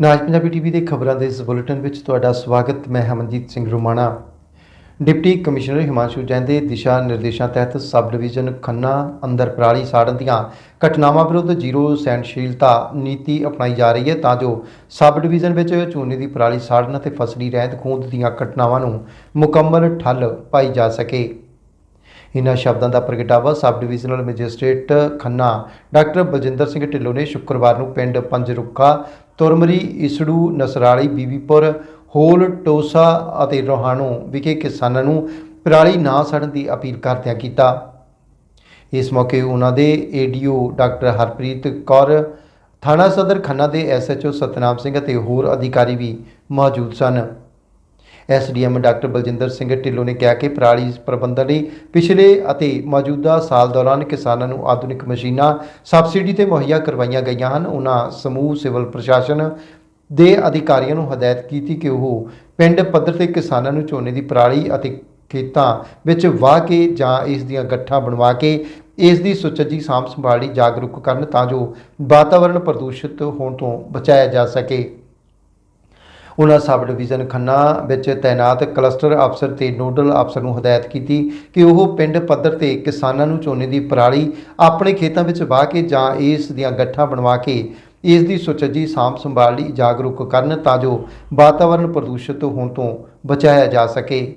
ਨਾਜ Punjabi TV ਦੇ ਖਬਰਾਂ ਦੇ ਇਸ ਬੁਲੇਟਿਨ ਵਿੱਚ ਤੁਹਾਡਾ ਸਵਾਗਤ, ਮੈਂ ਹਮਨਜੀਤ ਸਿੰਘ ਰੁਮਾਣਾ। ਡਿਪਟੀ ਕਮਿਸ਼ਨਰ ਹਿਮਾਂਸ਼ੂ ਜੈਨ ਦੇ ਦਿਸ਼ਾ ਨਿਰਦੇਸ਼ਾਂ ਤਹਿਤ ਸਬ ਡਿਵੀਜ਼ਨ ਖੰਨਾ ਅੰਦਰ ਪਰਾਲੀ ਸਾੜਨ ਦੀਆਂ ਘਟਨਾਵਾਂ ਵਿਰੁੱਧ ਜ਼ੀਰੋ ਸਹਿਣਸ਼ੀਲਤਾ ਨੀਤੀ ਅਪਣਾਈ ਜਾ ਰਹੀ ਹੈ, ਤਾਂ ਜੋ ਸਬ ਡਿਵੀਜ਼ਨ ਵਿੱਚ ਝੋਨੇ ਦੀ ਪਰਾਲੀ ਸਾੜਨ ਅਤੇ ਫਸਲੀ ਰਹਿੰਦ ਖੂੰਹਦ ਦੀਆਂ ਘਟਨਾਵਾਂ ਨੂੰ ਮੁਕੰਮਲ ਠੱਲ ਪਾਈ ਜਾ ਸਕੇ। ਇਨ੍ਹਾਂ ਸ਼ਬਦਾਂ ਦਾ ਪ੍ਰਗਟਾਵਾ sub divisional magistrate Khanna, doctor Baljinder Singh Dhillon ਨੇ ਸ਼ੁੱਕਰਵਾਰ ਨੂੰ ਪਿੰਡ ਪੰਜਰੁੱਖਾ, ਤੁਰਮਰੀ, ਇਸੜੂ, ਨਸਰਾਲੀ, ਬੀਬੀਪੁਰ, ਹੋਲ, ਟੋਸਾ ਅਤੇ ਰੋਹਾਣੋ ਵਿਖੇ ਕਿਸਾਨਾਂ ਨੂੰ ਪਰਾਲੀ ਨਾ ਸੜਨ ਦੀ ਅਪੀਲ ਕਰਦਿਆਂ ਕੀਤਾ। ਇਸ ਮੌਕੇ ਉਹਨਾਂ ਦੇ ਏਡੀਓ ਡਾਕਟਰ ਹਰਪ੍ਰੀਤ ਕੌਰ, ਥਾਣਾ ਸਦਰ ਖੰਨਾ ਦੇ ਐਸਐਚਓ ਸਤਨਾਮ ਸਿੰਘ ਅਤੇ ਹੋਰ ਅਧਿਕਾਰੀ ਵੀ ਮੌਜੂਦ ਸਨ। ਐਸਡੀਐਮ ਡਾਕਟਰ ਬਲਜਿੰਦਰ ਸਿੰਘ ਢਿੱਲੋਂ ਨੇ ਕਿਹਾ ਕਿ ਪਰਾਲੀ ਪ੍ਰਬੰਧਨ ਲਈ ਪਿਛਲੇ ਅਤੇ ਮੌਜੂਦਾ ਸਾਲ ਦੌਰਾਨ ਕਿਸਾਨਾਂ ਨੂੰ ਆਧੁਨਿਕ ਮਸ਼ੀਨਾਂ, ਸਬਸਿਡੀ ਤੇ ਮੁਹੱਈਆ ਕਰਵਾਈਆਂ ਗਈਆਂ ਹਨ। ਉਹਨਾਂ ਸਮੂਹ ਸਿਵਲ ਪ੍ਰਸ਼ਾਸਨ ਦੇ ਅਧਿਕਾਰੀਆਂ ਨੂੰ ਹਦਾਇਤ ਕੀਤੀ ਕਿ ਉਹ ਪਿੰਡ ਪੱਧਰ ਤੇ ਕਿਸਾਨਾਂ ਨੂੰ ਝੋਨੇ ਦੀ ਪਰਾਲੀ ਅਤੇ ਖੇਤਾਂ ਵਿੱਚ ਵਾਹ ਕੇ ਜਾਂ ਇਸ ਦੀਆਂ ਗੱਠਾਂ ਬਣਵਾ ਕੇ ਇਸ ਦੀ ਸੁਚੱਜੀ ਸਾਂਭ ਸੰਭਾਲ ਲਈ ਜਾਗਰੂਕ ਕਰਨ ਤਾਂ ਜੋ ਵਾਤਾਵਰਣ ਪ੍ਰਦੂਸ਼ਿਤ ਹੋਣ ਤੋਂ ਬਚਾਇਆ ਜਾ ਸਕੇ। ਉਹਨਾਂ ਸਬ ਡਿਵੀਜ਼ਨ ਖੰਨਾ ਵਿੱਚ ਤਾਇਨਾਤ ਕਲਸਟਰ ਅਫਸਰ ਤੇ ਨੋਡਲ ਅਫਸਰ ਨੂੰ ਹਦਾਇਤ ਕੀਤੀ ਕਿ ਉਹ ਪਿੰਡ ਪੱਧਰ ਤੇ ਕਿਸਾਨਾਂ ਨੂੰ ਝੋਨੇ ਦੀ ਪਰਾਲੀ ਆਪਣੇ ਖੇਤਾਂ ਵਿੱਚ ਵਾਹ ਕੇ ਜਾਂ ਇਸ ਦੀਆਂ ਗੱਠਾਂ ਬਣਵਾ ਕੇ ਇਸ ਦੀ ਸੁਚੱਜੀ ਸਾਂਭ ਸੰਭਾਲ ਲਈ ਜਾਗਰੂਕ ਕਰਨ ਤਾਂ ਜੋ ਵਾਤਾਵਰਣ ਪ੍ਰਦੂਸ਼ਿਤ ਹੋਣ ਤੋਂ ਬਚਾਇਆ ਜਾ ਸਕੇ।